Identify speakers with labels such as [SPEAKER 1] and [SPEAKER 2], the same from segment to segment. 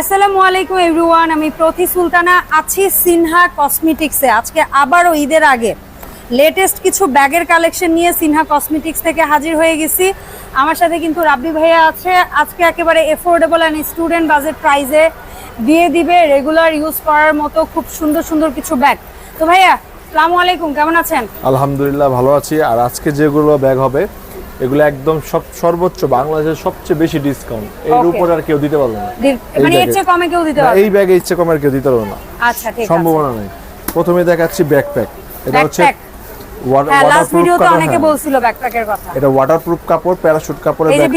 [SPEAKER 1] আসসালামু আলাইকুম এভরিওয়ান, আমি প্রতি সুলতানা আছি সিনহা কসমেটিক্সে। আজকে আবারও ঈদের আগে লেটেস্ট কিছু ব্যাগের কালেকশন নিয়ে সিনহা কসমেটিক্স থেকে হাজির হয়ে গেছি। আমার সাথে কিন্তু রাব্বি ভাইয়া আছে। আজকে একেবারে এফোর্ডেবল অ্যান্ড স্টুডেন্ট বাজেট প্রাইজে দিয়ে দিবে রেগুলার ইউজ করার মতো খুব সুন্দর সুন্দর কিছু ব্যাগ। তো ভাইয়া, আসসালামু আলাইকুম, কেমন আছেন?
[SPEAKER 2] আলহামদুলিল্লাহ, ভালো আছি। আর আজকে যেগুলো ব্যাগ হবে এগুলো একদম সব সর্বোচ্চ বাংলাদেশের সবচেয়ে বেশি ডিসকাউন্ট এর. উপর আর কেউ দিতে পারবে না। এই
[SPEAKER 1] মানে এর
[SPEAKER 2] ব্যাগে।
[SPEAKER 1] চেয়ে কমে কেউ দিতে পারবে
[SPEAKER 2] এই ব্যাগে ইচ্ছে কম আর কেউ দিতে পারবে না।
[SPEAKER 1] আচ্ছা ঠিক আছে।
[SPEAKER 2] সম্ভাবনা নেই। প্রথমে দেখাচ্ছি ব্যাকপ্যাক এটা হচ্ছে
[SPEAKER 1] হ্যাঁ
[SPEAKER 2] এটা ওয়াটারপ্রুফ কাপড় প্যারাশুট কাপড়ের ব্যাকপ্যাক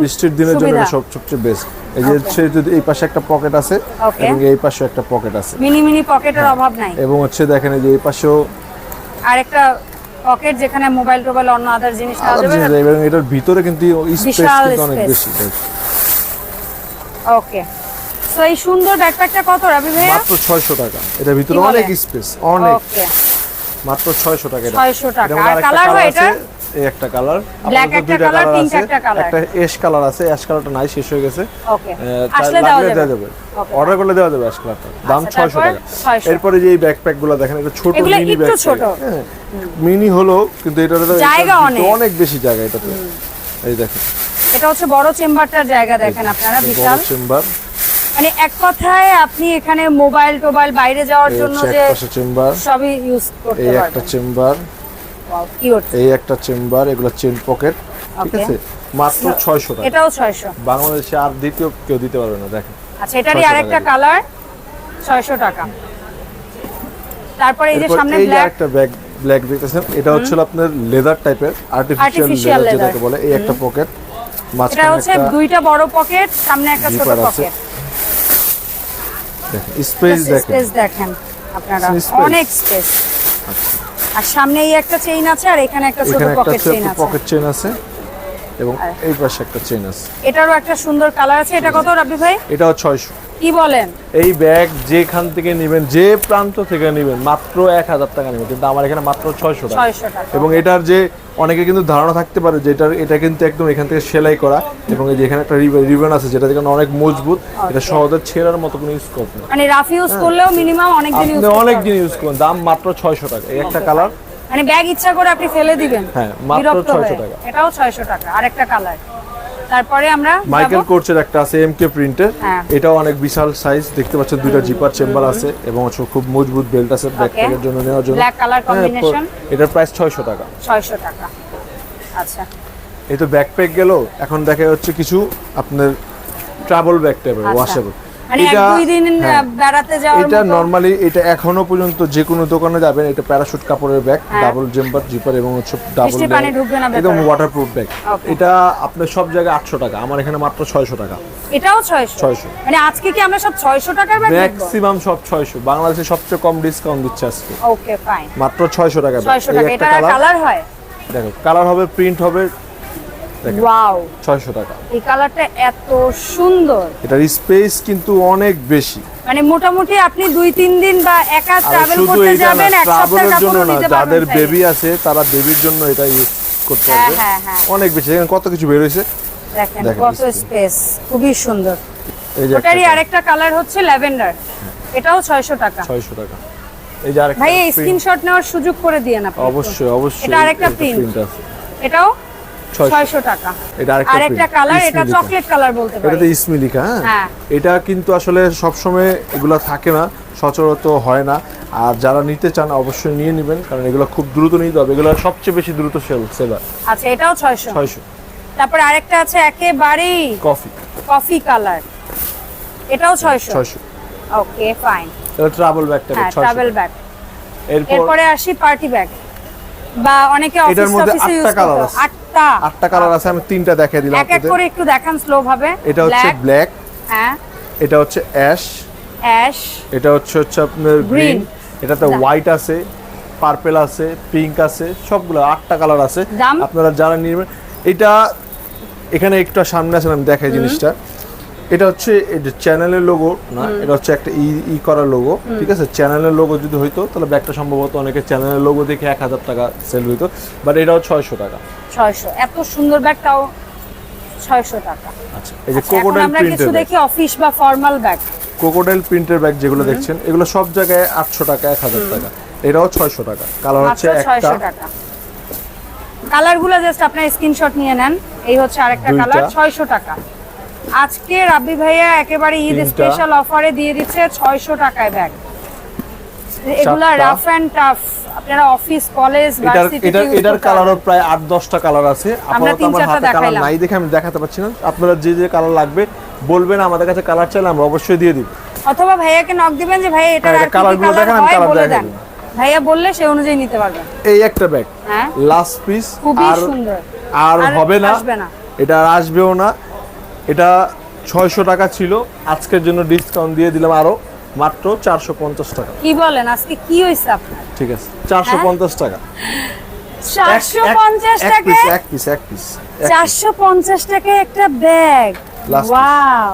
[SPEAKER 1] বৃষ্টির
[SPEAKER 2] দিনের জন্য সব- সবচেয়ে বেস্ট এই যে হচ্ছে যদি এই পাশে একটা পকেট আছে এবং এই পাশে একটা পকেট আছে।
[SPEAKER 1] মিনি মিনি পকেটের অভাব নাই।
[SPEAKER 2] এবং হচ্ছে দেখেন এই যে এই পাশেও
[SPEAKER 1] পকেট যেখানে মোবাইল টোবাইল অন্য আদার জিনিস যাবে।
[SPEAKER 2] এবং এটার ভিতরে কিন্তু স্পেস কিন্তু অনেক বেশি
[SPEAKER 1] ওকে সো এই সুন্দর ব্যাকপ্যাকটা কত রবি ভাইয়া?
[SPEAKER 2] মাত্র ছয়শো টাকা। এটার ভিতরে অনেক স্পেস অনেক।
[SPEAKER 1] ওকে
[SPEAKER 2] মাত্র ছয়শো টাকা এটা।
[SPEAKER 1] 600 টাকা। আর কালার হয় এটা?
[SPEAKER 2] এই একটা কালার
[SPEAKER 1] একটা pink একটা
[SPEAKER 2] এশ কালার আছে অ্যাশ কালারটা নাই শেষ হয়ে গেছে।
[SPEAKER 1] ওকে আসলে দেওয়া যাবে.
[SPEAKER 2] অর্ডার করলে দেওয়া যাবে অ্যাশ কালারটা। দাম
[SPEAKER 1] আচ্ছা,
[SPEAKER 2] ছয়শো
[SPEAKER 1] তারপর
[SPEAKER 2] টাকা এরপরে যে এই ব্যাকপ্যাকগুলো দেখেন এটা ছোট মিনি
[SPEAKER 1] একটু ছোট।
[SPEAKER 2] মিনি হলো কিন্তু এটার
[SPEAKER 1] জায়গা অনেক।
[SPEAKER 2] অনেক বেশি জায়গা এটাতে। এই দেখেন।
[SPEAKER 1] এটা হচ্ছে বড় চেম্বারটার জায়গা দেখেন আপনারা বিশাল।
[SPEAKER 2] চেম্বার।
[SPEAKER 1] মানে এক কথায় আপনি এখানে মোবাইল টোবাইল বাইরে যাওয়ার জন্য যে
[SPEAKER 2] চেম্বার।
[SPEAKER 1] সবই ইউজ করতে
[SPEAKER 2] এই একটা চেম্বার। এই একটা চেম্বার এগুলো চেন পকেট ঠিক আছে? মাত্র ছয়শো টাকা।
[SPEAKER 1] এটাও 600
[SPEAKER 2] বাংলাদেশে আর দ্বিতীয় কেউ দিতে পারবে না দেখেন।
[SPEAKER 1] আচ্ছা এটারই আরেকটা কালার 600 টাকা। তারপরে এই যে সামনে ব্ল্যাক
[SPEAKER 2] একটা ব্যাগ ব্ল্যাক দেখতেছেন এটা হচ্ছে আপনার লেদার টাইপের আর্টিফিশিয়াল লেদার যেটাকে বলে এই একটা পকেট
[SPEAKER 1] এটা হচ্ছে দুইটা বড় পকেট সামনে একটা ছোট পকেট
[SPEAKER 2] স্পেস দেখেন
[SPEAKER 1] স্পেস দেখেন। আপনারা। অনেক স্পেস আর সামনে এই একটা চেইন আছে আর এখানে একটা ছোট পকেট চেইন আছে।
[SPEAKER 2] পকেট চেইন আছে। এবং এই পাশে একটা চেন আছে।
[SPEAKER 1] এটারও একটা সুন্দর কালার আছে। এটা কত রাব্বি ভাই?
[SPEAKER 2] এটাও ছয়শো।
[SPEAKER 1] কি বলেন?
[SPEAKER 2] এই ব্যাগ যেখান থেকে নেবেন যে প্রান্ত থেকে নেবেন মাত্র এক হাজার টাকা নেবেন। কিন্তু আমার এখানে মাত্র ছয়শো টাকা।
[SPEAKER 1] 600 টাকা।
[SPEAKER 2] এবং এটার যে অনেকে কিন্তু ধারণা থাকতে পারে যে এটার এটা কিন্তু একদম এখান থেকে সেলাই করা। এবং এই যে এখানে একটা রিবন আছে যেটা দেখেন অনেক মজবুত। এটা সহজে ছেঁড়ার মতো কোনো স্কোপ নেই
[SPEAKER 1] মানে রাফ ইউজ করলেও মিনিমাম অনেক দিন ইউজ
[SPEAKER 2] অনেক দিন ইউজ করুন দাম মাত্র ছয়শো টাকা। এই একটা কালার
[SPEAKER 1] মানে ব্যাগ ইচ্ছা করে আপনি ফেলে দিবেন।
[SPEAKER 2] হ্যাঁ, মাত্র 600 টাকা।
[SPEAKER 1] এটাও 600 টাকা আরেকটা কালার তারপরে আমরা
[SPEAKER 2] মাইকেল কোর্সের একটা আছে এম কে প্রিন্টের। এটাও অনেক বিশাল সাইজ দেখতে পাচ্ছেন দুইটা জিপার চেম্বার আছে এবং খুব মজবুত বেল্ট আছে ব্যাকপ্যাকের জন্য নেওয়ার জন্য।
[SPEAKER 1] Color
[SPEAKER 2] হ্যাঁ,
[SPEAKER 1] combination।
[SPEAKER 2] এটার প্রাইস ছয়শো টাকা।
[SPEAKER 1] 600 টাকা। আচ্ছা।
[SPEAKER 2] এই তো ব্যাকপ্যাক গেল এখন দেখা যাচ্ছে কিছু আপনার ট্রাভেল ব্যাগ টাইপের। ওয়াশেবল
[SPEAKER 1] দুই দিন
[SPEAKER 2] হ্যাঁ। এটা নরমালি এটা এখনও পর্যন্ত যে কোনো দোকানে যাবেন এটা প্যারাশুট কাপড়ের ব্যাগ। ডাবল জেম্পার জিপার এবং হচ্ছে ডাবল একদম ওয়াটারপ্রুফ ব্যাগ এটা আপনার সব জায়গায় আটশো টাকা আমার এখানে মাত্র ছয়শো টাকা।
[SPEAKER 1] এটাও 600
[SPEAKER 2] 600
[SPEAKER 1] মানে আজকে কি আমরা সব 600 টাকার ব্যাগ
[SPEAKER 2] ম্যাক্সিমাম সব ছয়শো। বাংলাদেশে সবচেয়ে কম ডিসকাউন্ট দিচ্ছে আজকে।
[SPEAKER 1] ওকে ফাইন
[SPEAKER 2] মাত্র ছয়শো টাকা।
[SPEAKER 1] 600 টাকা এটা
[SPEAKER 2] কালার
[SPEAKER 1] হয়?
[SPEAKER 2] দেখো কালার হবে প্রিন্ট হবে।
[SPEAKER 1] ওয়াও
[SPEAKER 2] ছয়শো টাকা।
[SPEAKER 1] এই কালারটা এত সুন্দর।
[SPEAKER 2] এটার স্পেস কিন্তু অনেক বেশি।
[SPEAKER 1] মানে মোটামুটি আপনি দুই তিন দিন বা একা ট্রাভেল করতে যাবেন এক সপ্তাহের
[SPEAKER 2] ট্রাভেলের জন্য
[SPEAKER 1] কাপড়ও
[SPEAKER 2] যাদের বেবি আছে তারা বেবির জন্য এটা ইউজ করতে
[SPEAKER 1] হ্যাঁ,
[SPEAKER 2] পারবে।
[SPEAKER 1] হ্যাঁ, হ্যাঁ।
[SPEAKER 2] অনেক বেশি। দেখেন কত কিছু বের হয়েছে।
[SPEAKER 1] দেখেন
[SPEAKER 2] দেখেন
[SPEAKER 1] কত স্পেস খুবই সুন্দর।
[SPEAKER 2] এই যে
[SPEAKER 1] ওটারই আরেকটা কালার হচ্ছে ল্যাভেন্ডার। এটাও 600 টাকা।
[SPEAKER 2] ছয়শো টাকা। এই যে আরেকটা
[SPEAKER 1] ভাই স্ক্রিনশট নেওয়ার সুযোগ করে দিয়েন আপনি।
[SPEAKER 2] অবশ্যই অবশ্যই।
[SPEAKER 1] এটা আরেকটা
[SPEAKER 2] আছে।
[SPEAKER 1] এটাও
[SPEAKER 2] 600
[SPEAKER 1] 600 টাকা।
[SPEAKER 2] এটা আরেকটা
[SPEAKER 1] আরেকটা কালার এটা চকলেট কালার বলতে পারি।
[SPEAKER 2] ইসমি লিখা হ্যাঁ?
[SPEAKER 1] হ্যাঁ।
[SPEAKER 2] এটা কিন্তু আসলে সবসময় এগুলো থাকে না সচরাচর হয় না। আর যারা নিতে চান অবশ্যই নিয়ে নেবেন কারণ এগুলো খুব দ্রুত নিতে হবে। এগুলো সবচেয়ে বেশি দ্রুত সেল সেলার
[SPEAKER 1] আচ্ছা এটাও 600
[SPEAKER 2] ছয়শো।
[SPEAKER 1] তারপর আরেকটা আছে একেবারেই
[SPEAKER 2] কফি
[SPEAKER 1] কফি কালার এটাও 600
[SPEAKER 2] ছয়শো।
[SPEAKER 1] ওকে ফাইন
[SPEAKER 2] এটা ট্রাভেল ব্যাগটা
[SPEAKER 1] ট্রাভেল ব্যাগ
[SPEAKER 2] এরপর
[SPEAKER 1] আসি পার্টি ব্যাগ বা অনেকে অফিস অফিসে ইউজ
[SPEAKER 2] আছে।
[SPEAKER 1] আটটা।
[SPEAKER 2] আটটা কালার আছে আমি তিনটা দেখিয়ে দিলাম
[SPEAKER 1] এক এক করে একটু দেখান স্লো ভাবে।
[SPEAKER 2] এটা হচ্ছে ব্ল্যাক
[SPEAKER 1] হ্যাঁ।
[SPEAKER 2] এটা হচ্ছে অ্যাশ
[SPEAKER 1] অ্যাশ
[SPEAKER 2] এটা হচ্ছে হচ্ছে আপনার গ্রিন এটাতে হোয়াইট আছে পার্পেল আছে পিঙ্ক আছে সবগুলো আটটা কালার আছে। আপনারা যারা নেবেন এটা এখানে একটু সামনে আছে আমি দেখাই জিনিসটা। এটা হচ্ছে চ্যানেলের লোগো না এটা হচ্ছে একটা ই ই করার লোগো ঠিক আছে? চ্যানেলের লোগো যদি হইতো তাহলে ব্যাগটা সম্ভবত অনেকে চ্যানেলের লোগো দেখে এক হাজার টাকা সেল হইতো বাট এটাও ছয়শো টাকা।
[SPEAKER 1] 600 এত সুন্দর ব্যাগ তাও ছয়শো টাকা।
[SPEAKER 2] আচ্ছা এই যে
[SPEAKER 1] আচ্ছা,
[SPEAKER 2] কোকোডাইল
[SPEAKER 1] আমরা কিছু দেখি অফিস বা ফর্মাল ব্যাগ
[SPEAKER 2] কোকোডাইল প্রিন্টের ব্যাগ যেগুলো দেখছেন এগুলো সব জায়গায় আটশো টাকা এক হাজার টাকা। এটাও ছয়শো টাকা। কালার হচ্ছে একটা।
[SPEAKER 1] কালারগুলো জাস্ট আপনার স্ক্রিনশট নিয়ে নেন। এই হচ্ছে আরেকটা কালার ছয়শো টাকা। আজকে রাব্বি ভাইয়া একেবারে ঈদ। স্পেশাল অফারে দিয়ে দিচ্ছে ছয়শো টাকায় ব্যাগ এগুলা রাফ অ্যান্ড টাফ আপনারা অফিস কলেজ
[SPEAKER 2] এটার এটার কালারও প্রায় আট দশটা কালার আছে।
[SPEAKER 1] তিন চারটা
[SPEAKER 2] হাতে কালার নাই দেখে আমি দেখাতে পারছি না। আপনারা যে যে কালার লাগবে বলবেন আমাদের কাছে কালার চাইলে আমরা অবশ্যই দিয়ে দিব।
[SPEAKER 1] অথবা ভাইয়াকে নক দিবেন যে আর
[SPEAKER 2] এটা কালারগুলো দেখান, আমি কালার দেখাই
[SPEAKER 1] ভাইয়া বললে সেই অনুযায়ী নিতে পারবেন
[SPEAKER 2] এই একটা ব্যাগ লাস্ট পিস আর
[SPEAKER 1] সুন্দর।
[SPEAKER 2] আর হবে না।
[SPEAKER 1] না।
[SPEAKER 2] এটা আর আসবেও না। এটা ছয়শো টাকা ছিল। আজকের জন্য ডিসকাউন্ট দিয়ে দিলাম আরও। মাত্র চারশো পঞ্চাশ টাকা।
[SPEAKER 1] কি বলেন? আজকে কি হয়েছে আপনার?
[SPEAKER 2] ঠিক আছে। চারশো পঞ্চাশ টাকা।
[SPEAKER 1] চারশো
[SPEAKER 2] এক-
[SPEAKER 1] পঞ্চাশ
[SPEAKER 2] এক
[SPEAKER 1] টাকা
[SPEAKER 2] পিস এক পিস এক পিস
[SPEAKER 1] চারশো পঞ্চাশ টাকায় একটা ব্যাগ ওয়াও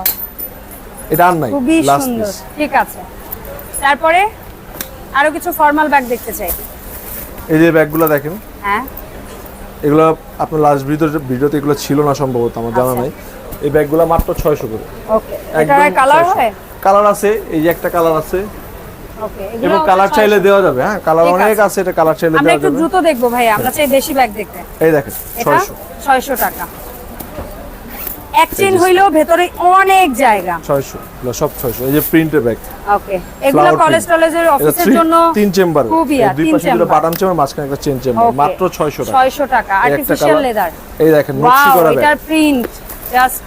[SPEAKER 2] এটা আর নাই লাস্ট পিস
[SPEAKER 1] ঠিক আছে। তারপরে আরও কিছু ফর্মাল ব্যাগ দেখতে চাই।
[SPEAKER 2] এই যে ব্যাগগুলো দেখেন
[SPEAKER 1] হ্যাঁ।
[SPEAKER 2] এগুলো আপনার লাস্ট ভিডিও ভিডিওতে এগুলো ছিল না সম্ভবত আমার জানা
[SPEAKER 1] আচ্ছা।
[SPEAKER 2] নাই। এই ব্যাগগুলো মাত্র ছয়শো করে।
[SPEAKER 1] ওকে এটা কালার হয়?
[SPEAKER 2] কালার আছে এই যে একটা কালার আছে এবং কালার চাইলে দেওয়া যাবে হ্যাঁ কালার অনেক
[SPEAKER 1] আছে।
[SPEAKER 2] এটা কালার চাইলে
[SPEAKER 1] আমরা একটু দ্রুত দেখব ভাই আমরা চাই বেশি ব্যাগ দেখতে।
[SPEAKER 2] এই দেখেন
[SPEAKER 1] এটা
[SPEAKER 2] ছয়শো।
[SPEAKER 1] ছয়শো টাকা। এক চেন হইলেও ভেতরে অনেক জায়গা।
[SPEAKER 2] ছয়শো এগুলো সব ছয়শো এই যে প্রিন্টের ব্যাগ
[SPEAKER 1] ওকে এগুলো কলেজ। টলেজের অফিসের জন্য
[SPEAKER 2] তিন চেম্বার
[SPEAKER 1] খুবই
[SPEAKER 2] দুই পাশে দুটো। বাটাম চেম্বার মাঝখানে একটা চেন চেম্বার মাত্র ছয়শো টাকা।
[SPEAKER 1] ছয়শো টাকা।
[SPEAKER 2] এই
[SPEAKER 1] আর্টিফিশিয়াল লেদার
[SPEAKER 2] এই দেখেন নকশি করা
[SPEAKER 1] এটার প্রিন্ট জাস্ট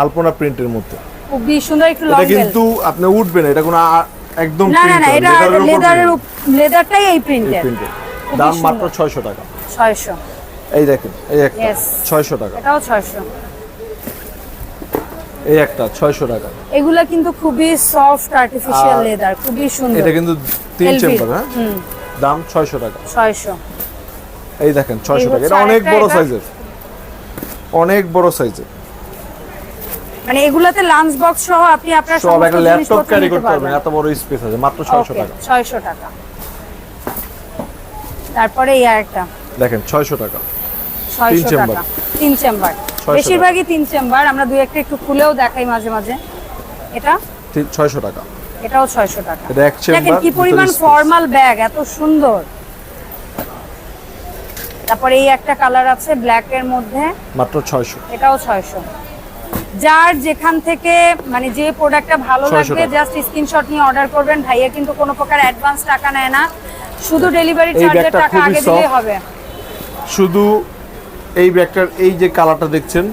[SPEAKER 2] আলপনা প্রিন্টের মধ্যে।
[SPEAKER 1] খুবই সুন্দর একটু লং
[SPEAKER 2] এটা কিন্তু আপনি উঠবে না এটা কোনো একদম
[SPEAKER 1] না না না এটা লেদারের লেদারটাই এই প্রিন্টের
[SPEAKER 2] দাম মাত্র ছয়শো টাকা।
[SPEAKER 1] ছয়শো।
[SPEAKER 2] এই দেখেন এই একটা।
[SPEAKER 1] Yes.
[SPEAKER 2] ছয়শো টাকা।
[SPEAKER 1] এটাও ছয়শো।
[SPEAKER 2] এই একটা ছয়শো টাকা।
[SPEAKER 1] এগুলা কিন্তু খুবই সফট আর্টিফিশিয়াল
[SPEAKER 2] আর
[SPEAKER 1] লেদার খুবই সুন্দর।
[SPEAKER 2] এটা কিন্তু তিন চেম্বার হ্যাঁ? দাম ছয়শো টাকা।
[SPEAKER 1] ছয়শো।
[SPEAKER 2] এই দেখেন ছয়শো টাকা। এটা অনেক বড় সাইজের অনেক বড় সাইজের
[SPEAKER 1] মানে এগুলাতে লাঞ্চ বক্স সহ আপনি আপনার
[SPEAKER 2] সব একটা ল্যাপটপ ক্যারি করতে
[SPEAKER 1] পারবেন
[SPEAKER 2] এত বড় স্পেস আছে মাত্র ছয়শো
[SPEAKER 1] ওকে
[SPEAKER 2] টাকা।
[SPEAKER 1] ছয়শো টাকা। তারপরে এই আরেকটা।
[SPEAKER 2] দেখেন ছয়শো টাকা।
[SPEAKER 1] ছয়শো
[SPEAKER 2] চেম্বার।
[SPEAKER 1] টাকা। তিন চেম্বার বেশিরভাগই তিন চেম্বার আমরা দুই একটা একটু খুলেও দেখাই মাঝে মাঝে। এটা?
[SPEAKER 2] ছয়শো টাকা।
[SPEAKER 1] এটাও ছয়শো টাকা।
[SPEAKER 2] এটা এক
[SPEAKER 1] দেখেন কি পরিমাণ ফর্মাল ব্যাগ এত সুন্দর। তারপরে এই একটা কালার আছে ব্ল্যাক এর মধ্যে।
[SPEAKER 2] মাত্র ছয়শো।
[SPEAKER 1] এটাও ছয়শো। যার যেখান থেকে মানে যে প্রোডাক্টটা ভালো
[SPEAKER 2] 600
[SPEAKER 1] লাগবে জাস্ট স্ক্রিনশট নিয়ে অর্ডার করবেন। ভাইয়া কিন্তু কোনো প্রকার অ্যাডভান্স টাকা নেয় না। শুধু ডেলিভারি চার্জের টাকা আগে দিলেই হবে।
[SPEAKER 2] শুধু এই ব্যাগটার এই যে কালারটা দেখছেন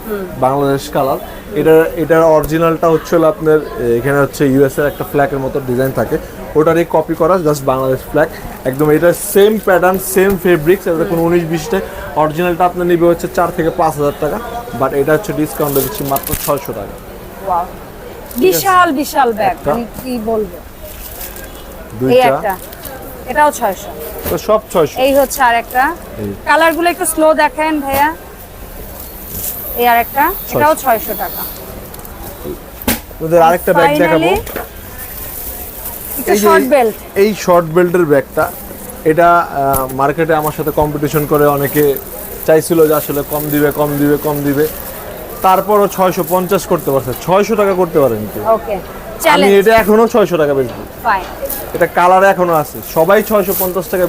[SPEAKER 2] বাংলাদেশ কালার এটার এটার অরিজিনালটা হচ্ছে আপনার এখানে হচ্ছে ইউএস এর একটা ফ্ল্যাগের মতো ডিজাইন থাকে। ওটারই কপি করা জাস্ট বাংলাদেশ ফ্ল্যাগ একদম এটা সেম প্যাটার্ন সেম ফেব্রিক্স এটা কোনো উনিশ বিশটা। অরিজিনালটা আপনার নিবে হচ্ছে চার থেকে পাঁচ হাজার টাকা। বাট এটা হচ্ছে ডিসকাউন্ট দিচ্ছি মাত্র ছয়শো টাকা.
[SPEAKER 1] বিশাল বিশাল ব্যাগ আমি কি বলব? এই একটা। এটাও ছয়শো।
[SPEAKER 2] তো সব ছয়শো।
[SPEAKER 1] এই হচ্ছে আর একটা
[SPEAKER 2] এই।
[SPEAKER 1] কালারগুলো একটু স্লো দেখেন ভাইয়া। এই আর একটা এটাও ছয়শো টাকা।
[SPEAKER 2] আপনাদের আরেকটা ব্যাগ দেখাবো। এই
[SPEAKER 1] শর্ট বেল্ট
[SPEAKER 2] এই শর্ট বেল্টের ব্যাগটা এটা মার্কেটে আমার সাথে কম্পিটিশন করে অনেকে চাইছিল যে আসলে কম দিবে কম দিবে কম দিবে। তারপরও ছয়শো পঞ্চাশ করতে পারছে। ছয়শো টাকা করতে পারেন আমি এটা এখনও ছয়শো টাকা
[SPEAKER 1] বেশি
[SPEAKER 2] এটা কালার এখনও আছে। সবাই ছয়শো পঞ্চাশ টাকা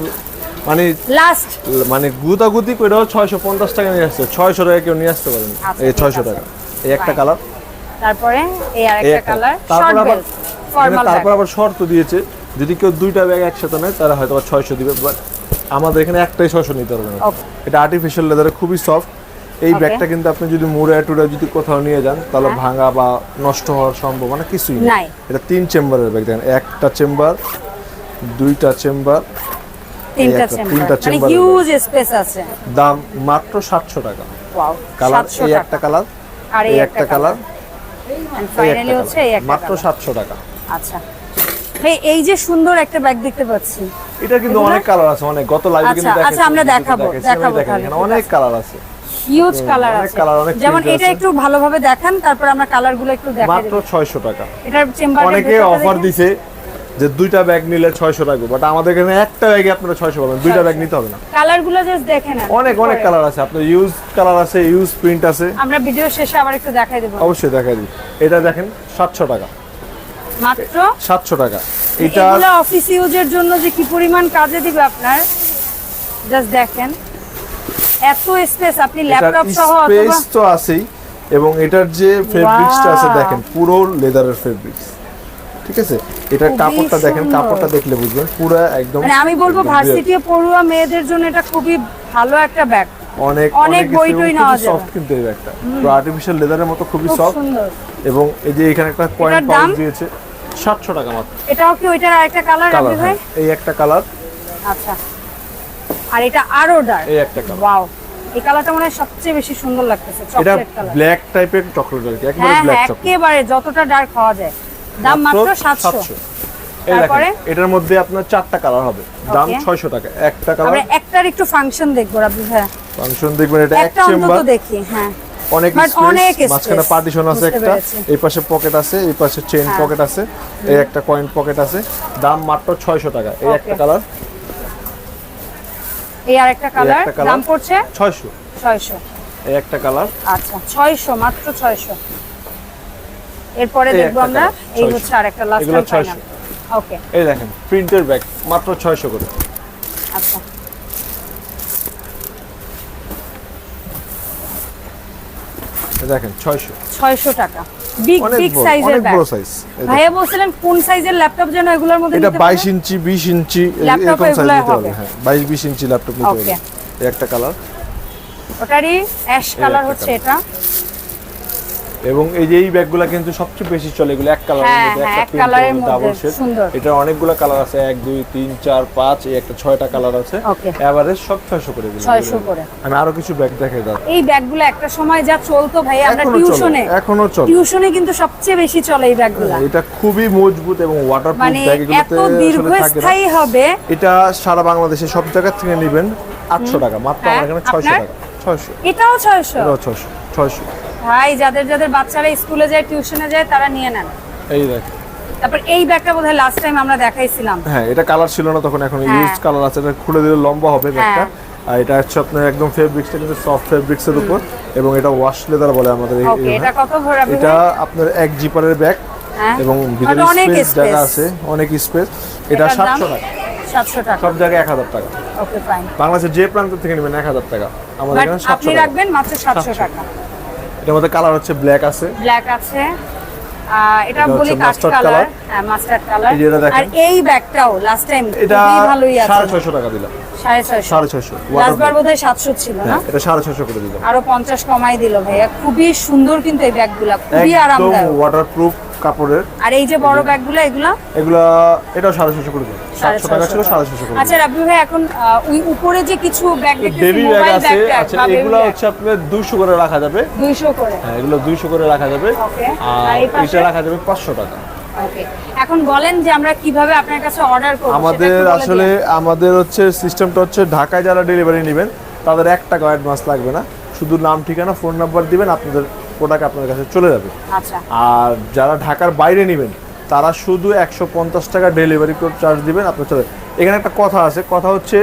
[SPEAKER 2] মানে
[SPEAKER 1] লাস্ট
[SPEAKER 2] মানে গুতাগুতি করেও ছয়শো পঞ্চাশ টাকা নিয়ে আসছে। ছয়শো টাকা কেউ নিয়ে আসতে পারেন।
[SPEAKER 1] আচ্ছা,
[SPEAKER 2] এই ছয়শো। টাকা। এই একটা কালার।
[SPEAKER 1] তারপরে এই আর একটা
[SPEAKER 2] একটা।
[SPEAKER 1] কালার
[SPEAKER 2] তারপর আবার তারপর আবার শর্ত দিয়েছে যদি কেউ দুইটা ব্যাগ একসাথে নেয় তারা হয়তো ছয়শো দিবে বাট আমাদের এখানে একটাই ছয়শো নিতে
[SPEAKER 1] Okay.
[SPEAKER 2] এটা আর্টিফিশিয়াল লেদারে খুবই সফট এই ব্যাগটা কিন্তু আপনি যদি মুড়ে টুড়ে যদি কোথাও নিয়ে যান তাহলে
[SPEAKER 1] হ্যাঁ।
[SPEAKER 2] ভাঙা বা নষ্ট হওয়ার সম্ভাবনা কিছুই
[SPEAKER 1] নাই।
[SPEAKER 2] এটা তিন চেম্বারের ব্যাগ দেখেন একটা চেম্বার দুইটা চেম্বার
[SPEAKER 1] তিনটা চেম্বার। মানে হিউজ স্পেস আছে।
[SPEAKER 2] দাম মাত্র সাতশো টাকা।
[SPEAKER 1] ওয়াও
[SPEAKER 2] কালার
[SPEAKER 1] 700
[SPEAKER 2] এই একটা কালার
[SPEAKER 1] আর
[SPEAKER 2] এই একটা কালার এই
[SPEAKER 1] ফাইনালি হচ্ছে এই একটা
[SPEAKER 2] মাত্র
[SPEAKER 1] কালার
[SPEAKER 2] সাতশো টাকা।
[SPEAKER 1] আচ্ছা। এই যে সুন্দর একটা ব্যাগ দেখতে পাচ্ছি।
[SPEAKER 2] এটা কিন্তু অনেক কালার আছে অনেক। গত লাইভে
[SPEAKER 1] আচ্ছা,
[SPEAKER 2] কিন্তু দেখাচ্ছি,
[SPEAKER 1] আচ্ছা, আমরা দেখাবো, দেখাবো
[SPEAKER 2] এখানে। অনেক কালার আছে।
[SPEAKER 1] হিউজ কালার আছে। যেমন এটা একটু ভালোভাবে দেখান তারপর আমরা কালারগুলো একটু দেখাই
[SPEAKER 2] মাত্র ছয়শো টাকা।
[SPEAKER 1] এটার চেম্বার
[SPEAKER 2] অনেকে অফার দিছে যে দুইটা ব্যাগ নিলে ছয়শো টাকা বাট আমাদের এখানে একটা ব্যাগে আপনারা ছয়শো পাবেন দুইটা ব্যাগ নিতে হবে না।
[SPEAKER 1] কালারগুলো জাস্ট দেখে নেন।
[SPEAKER 2] অনেক অনেক কালার আছে। আপনার ইউজ কালার আছে ইউজ প্রিন্ট আছে।
[SPEAKER 1] আমরা ভিডিও শেষে আবার একটু দেখাই দেবো।
[SPEAKER 2] অবশ্যই দেখাই দিই। এটা দেখেন সাতশো টাকা।
[SPEAKER 1] মাত্র
[SPEAKER 2] সাতশো টাকা। এটা
[SPEAKER 1] এগুলো অফিস ইউজের জন্য যে কি পরিমাণ কাজে দিবে আপনার জাস্ট দেখেন। এত স্পেস আপনি ল্যাপটপ সহ
[SPEAKER 2] স্পেস তো আছেই এবং এটার যে ফেব্রিক্সটা আছে দেখেন পুরো লেদারের ফেব্রিক্স ঠিক আছে?
[SPEAKER 1] খুবই
[SPEAKER 2] কাপড়টা দেখেন কাপড়টা দেখলে বুঝবেন পুরো একদম
[SPEAKER 1] মানে আমি বলব ভার্সিটি পড়ুয়া মেয়েদের জন্য এটা খুবই ভালো একটা ব্যাগ
[SPEAKER 2] অনেক
[SPEAKER 1] অনেক বই টই নেওয়া যাবে।
[SPEAKER 2] সফট কিন্তু এই ব্যাগটা। পুরো আর্টিফিশিয়াল লেদারের মতো খুবই
[SPEAKER 1] খুব
[SPEAKER 2] সফট এবং এই যে এখানে একটা পয়েন্ট? পাউচ দিয়েছে। সাতশো টাকা মাত্র।
[SPEAKER 1] এটাও কি ওইটার আরেকটা কালার
[SPEAKER 2] কালার
[SPEAKER 1] আপনি ভাই?
[SPEAKER 2] এই একটা কালার
[SPEAKER 1] আচ্ছা। আর এটা আরও ডার্ক
[SPEAKER 2] এই একটা কালার
[SPEAKER 1] ওয়াও এই কালারটা মনে হয় সবচেয়ে বেশি সুন্দর লাগতেছে চকলেট কালার
[SPEAKER 2] ব্ল্যাক টাইপের চকলেট আর কি একেবারে
[SPEAKER 1] হ্যাঁ
[SPEAKER 2] ব্ল্যাক
[SPEAKER 1] হ্যাঁ
[SPEAKER 2] চকলেট
[SPEAKER 1] একেবারে যতটা ডার্ক হওয়া যায়। দাম মাত্র সাতশো।
[SPEAKER 2] এই
[SPEAKER 1] তারপরে?
[SPEAKER 2] দেখেন এটার মধ্যে আপনার চারটা কালার হবে। দাম
[SPEAKER 1] Okay.
[SPEAKER 2] ছয়শো টাকা। একটা কালার
[SPEAKER 1] আমরা একটার একটু ফাংশন দেখব রাবি ভাইয়া।
[SPEAKER 2] ফাংশন দেখবেন এটা এক চেম্বার।
[SPEAKER 1] দেখি হ্যাঁ।
[SPEAKER 2] অনেক মাঝখানে পার্টিশন আছে একটা। এই পাশে পকেট আছে এই পাশে চেন
[SPEAKER 1] হ্যাঁ।
[SPEAKER 2] পকেট আছে এই একটা কয়েন পকেট আছে। দাম মাত্র ছয়শো টাকা এই একটা কালার
[SPEAKER 1] এই আর একটা কালার। দাম পড়ছে?
[SPEAKER 2] ছয়শো।
[SPEAKER 1] ছয়শো।
[SPEAKER 2] এই একটা কালার
[SPEAKER 1] আচ্ছা ছয়শো মাত্র ছয়শো। এরপরে দেখব আমরা এই হচ্ছে আর একটা লাস্ট
[SPEAKER 2] এগুলো
[SPEAKER 1] ফাইনাল
[SPEAKER 2] 600
[SPEAKER 1] ওকে
[SPEAKER 2] এই দেখেন প্রিন্টের ব্যাগ মাত্র ছয়শো করে।
[SPEAKER 1] আচ্ছা।
[SPEAKER 2] দেখেন ছয়শো।
[SPEAKER 1] ছয়শো টাকা। বিগ বিগ সাইজের ব্যাগ
[SPEAKER 2] বড় সাইজ
[SPEAKER 1] ভাইয়া বলছিলেন কোন সাইজের ল্যাপটপ যেন এগুলোর মধ্যে
[SPEAKER 2] এটা? ইঞ্চি বিশ ইঞ্চি এ- এরকম সাইজ নিতে
[SPEAKER 1] হবে।
[SPEAKER 2] হ্যাঁ বাইশ বিশ ইঞ্চি ল্যাপটপ নিতে হবে একটা কালার
[SPEAKER 1] ওটারই অ্যাশ কালার হচ্ছে এটা।
[SPEAKER 2] এবং এই যে এই ব্যাগগুলো কিন্তু সবচেয়ে বেশি চলে এগুলো এক কালারের
[SPEAKER 1] হ্যাঁ,
[SPEAKER 2] মধ্যে
[SPEAKER 1] হ্যাঁ,
[SPEAKER 2] একটা
[SPEAKER 1] এক colour-এর
[SPEAKER 2] প্রিন্ট ডাবল শেড
[SPEAKER 1] সুন্দর।
[SPEAKER 2] এটা অনেকগুলো কালার আছে এক দুই তিন চার পাঁচ এই একটা ছয়টা কালার আছে. এভারেজ সব ছয়শো করে দিলাম।
[SPEAKER 1] 600 করে।
[SPEAKER 2] আমি আরও কিছু ব্যাগ দেখাই দাও।
[SPEAKER 1] এই ব্যাগগুলো একটা সময় যা চলতো ভাই আমরা টিউশনে
[SPEAKER 2] এখনও চলে।
[SPEAKER 1] টিউশনে কিন্তু সবচেয়ে বেশি চলে এই ব্যাগগুলো।
[SPEAKER 2] এটা খুবই মজবুত এবং ওয়াটারপ্রুফ
[SPEAKER 1] মানে
[SPEAKER 2] ব্যাগ
[SPEAKER 1] এত
[SPEAKER 2] এগুলোতে না।
[SPEAKER 1] দীর্ঘস্থায়ী হবে।
[SPEAKER 2] এটা সারা বাংলাদেশে সব জায়গা থেকে নেবেন আটশো টাকা মাত্র
[SPEAKER 1] হ্যাঁ,
[SPEAKER 2] আমার এখানে ছয়শো
[SPEAKER 1] আপনার?
[SPEAKER 2] টাকা। ছয়শো।
[SPEAKER 1] এটাও ছয়শো?
[SPEAKER 2] এটাও ছয়শো ছয়শো।
[SPEAKER 1] ভাই যাদের যাদের বাচ্চারা স্কুলে যায় টিউশনে যায় তারা নিয়ে নেন।
[SPEAKER 2] এই দেখ।
[SPEAKER 1] তারপর এই ব্যাগটা বোধহয় লাস্ট টাইম আমরা দেখাইছিলাম।
[SPEAKER 2] হ্যাঁ এটা কালার ছিল না তখন এখন
[SPEAKER 1] হ্যাঁ।
[SPEAKER 2] ইউজ কালার আছে। এটা খুলে দিলে লম্বা হবে ব্যাগটা।
[SPEAKER 1] হ্যাঁ।
[SPEAKER 2] আর এটা হচ্ছে আপনার একদম ফেব্রিক্সটা কিন্তু সফট ফেব্রিক্স এর উপর। এবং এটা ওয়াশ লেদার বলে আমাদের
[SPEAKER 1] এটা কত ভরা
[SPEAKER 2] এটা আপনার এক জিপারের ব্যাগ
[SPEAKER 1] হ্যাঁ।
[SPEAKER 2] এবং ভিতরে
[SPEAKER 1] অনেক
[SPEAKER 2] স্পেস জায়গা আছে অনেক স্পেস এটা সাতশো টাকা।
[SPEAKER 1] সাতশো টাকা।
[SPEAKER 2] সব জায়গায় এক হাজার টাকা।
[SPEAKER 1] ওকে ফাইন
[SPEAKER 2] বাংলাদেশের যে প্রান্ত থেকে নেবেন এক হাজার টাকা। আমাদের এখানে
[SPEAKER 1] আপনি
[SPEAKER 2] সাতশো টাকা।
[SPEAKER 1] রাখবেন মাত্র সাতশো
[SPEAKER 2] 700
[SPEAKER 1] টাকা।
[SPEAKER 2] এটার মধ্যে কালার হচ্ছে ব্ল্যাক আছে।
[SPEAKER 1] ব্ল্যাক আছে। এটা বলি
[SPEAKER 2] কাস্টার্ড
[SPEAKER 1] কালার হ্যাঁ মাস্টার্ড কালার। আর এই ব্যাগটাও লাস্ট টাইম
[SPEAKER 2] এটা
[SPEAKER 1] ভালোই আছে।
[SPEAKER 2] সাড়ে ছয়শো টাকা দিলাম।
[SPEAKER 1] সাড়ে ছয়শো।
[SPEAKER 2] সাড়ে ছয়শো।
[SPEAKER 1] লাস্টবার বোধহয় সাতশো ছিল না?
[SPEAKER 2] হ্যাঁ এটা সাড়ে ছয়শো করে দিলাম।
[SPEAKER 1] আরও পঞ্চাশ কমাই দিল ভাইয়া। খুবই সুন্দর কিন্তু এই ব্যাগগুলো। খুবই আরামদায়ক।
[SPEAKER 2] ওয়াটারপ্রুফ কাপড়ের।
[SPEAKER 1] আর এই যে বড় ব্যাগগুলো এগুলা?
[SPEAKER 2] এগুলা এটাও সাড়ে ছশো করে দিলাম
[SPEAKER 1] সাড়ে
[SPEAKER 2] সাতশো টাকা ছিল
[SPEAKER 1] ছয়শো
[SPEAKER 2] সাড়ে ছশো করে
[SPEAKER 1] আচ্ছা রাব্বি ভাই এখন ওই উপরে যে কিছু ব্যাগ
[SPEAKER 2] বেবি ব্যাগ আছে আচ্ছা এগুলো হচ্ছে আপনার দুশো করে রাখা যাবে।
[SPEAKER 1] 200 করে।
[SPEAKER 2] হ্যাঁ এগুলো দুইশো করে রাখা যাবে.
[SPEAKER 1] আর?
[SPEAKER 2] এটা রাখা যাবে পাঁচশো টাকা।
[SPEAKER 1] এখন বলেন যে আমরা কীভাবে আপনার কাছে অর্ডার করব
[SPEAKER 2] আমাদের আসলে আমাদের হচ্ছে সিস্টেমটা হচ্ছে ঢাকায় যারা ডেলিভারি নেবেন তাদের এক টাকা অ্যাডভান্স লাগবে না। শুধু নাম ঠিকানা ফোন নাম্বার দিবেন আপনাদের প্রোডাক্ট আপনার কাছে চলে যাবে।
[SPEAKER 1] আচ্ছা।
[SPEAKER 2] আর যারা ঢাকার বাইরে নেবেন তারা শুধু একশো পঞ্চাশ টাকা ডেলিভারি চার্জ দিবেন আপনার চলে এখানে একটা কথা আছে কথা হচ্ছে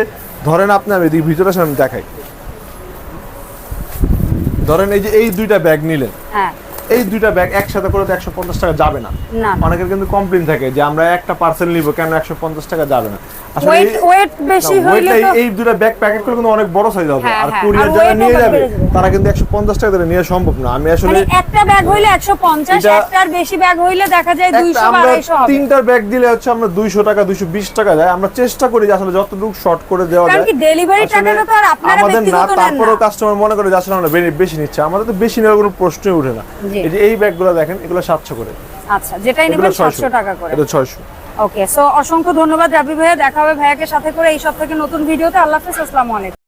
[SPEAKER 2] ধরেন আপনি আমি এদিকে ভিতরে আমি দেখাই। ধরেন এই যে এই দুইটা ব্যাগ নিলেন।
[SPEAKER 1] হ্যাঁ।
[SPEAKER 2] এই দুইটা ব্যাগ একসাথে করে তো একশো পঞ্চাশ টাকা যাবে না। অনেকের কিন্তু কমপ্লেন থাকে যে আমরা একটা পার্সেল নিব কেন একশো পঞ্চাশ টাকা যাবে না? আসলে এই- দুটো ব্যাগ প্যাকেট করে কিন্তু অনেক বড় সাইজ হবে।
[SPEAKER 1] হ্যাঁ,
[SPEAKER 2] আর
[SPEAKER 1] হ্যাঁ,
[SPEAKER 2] কুরিয়ার যারা নিয়ে যাবে। তারা কিন্তু একশো পঞ্চাশ টাকা ধরে নেওয়া সম্ভব না। আমি আসলে
[SPEAKER 1] মানে একটা ব্যাগ হইলে 150
[SPEAKER 2] এটা-
[SPEAKER 1] একটার বেশি ব্যাগ হইলে দেখা যায় 200
[SPEAKER 2] একটা আমরা তিনটার ব্যাগ দিলে হচ্ছে আমরা দুইশো টাকা দুইশো বিশ টাকা যায় আমরা চেষ্টা করি যে আসলে যতটুকু শর্ট করে দেওয়া যায়।
[SPEAKER 1] ডেলিভারি টাকাটা তো আর আপনারা
[SPEAKER 2] আমাদের না তারপরেও কাস্টমার মনে করে যে আসলে আমরা বেশি নিচ্ছে। আমাদের তো বেশি নেওয়ার কোনো প্রশ্নই উঠে না। এই যে এই ব্যাগগুলো দেখেন এগুলো সাতশো করে।
[SPEAKER 1] আচ্ছা যেটাই নেবেন
[SPEAKER 2] ছয়শো।
[SPEAKER 1] 700 টাকা করে।
[SPEAKER 2] এটা ছয়শো।
[SPEAKER 1] ওকে সো অসংখ্য ধন্যবাদ রাবি ভাইয়া। দেখা হবে ভাইয়াকে সাথে করে এই সব থেকে নতুন ভিডিওতে। আল্লাহ হাফেজ আসসালামু আলাইকুম।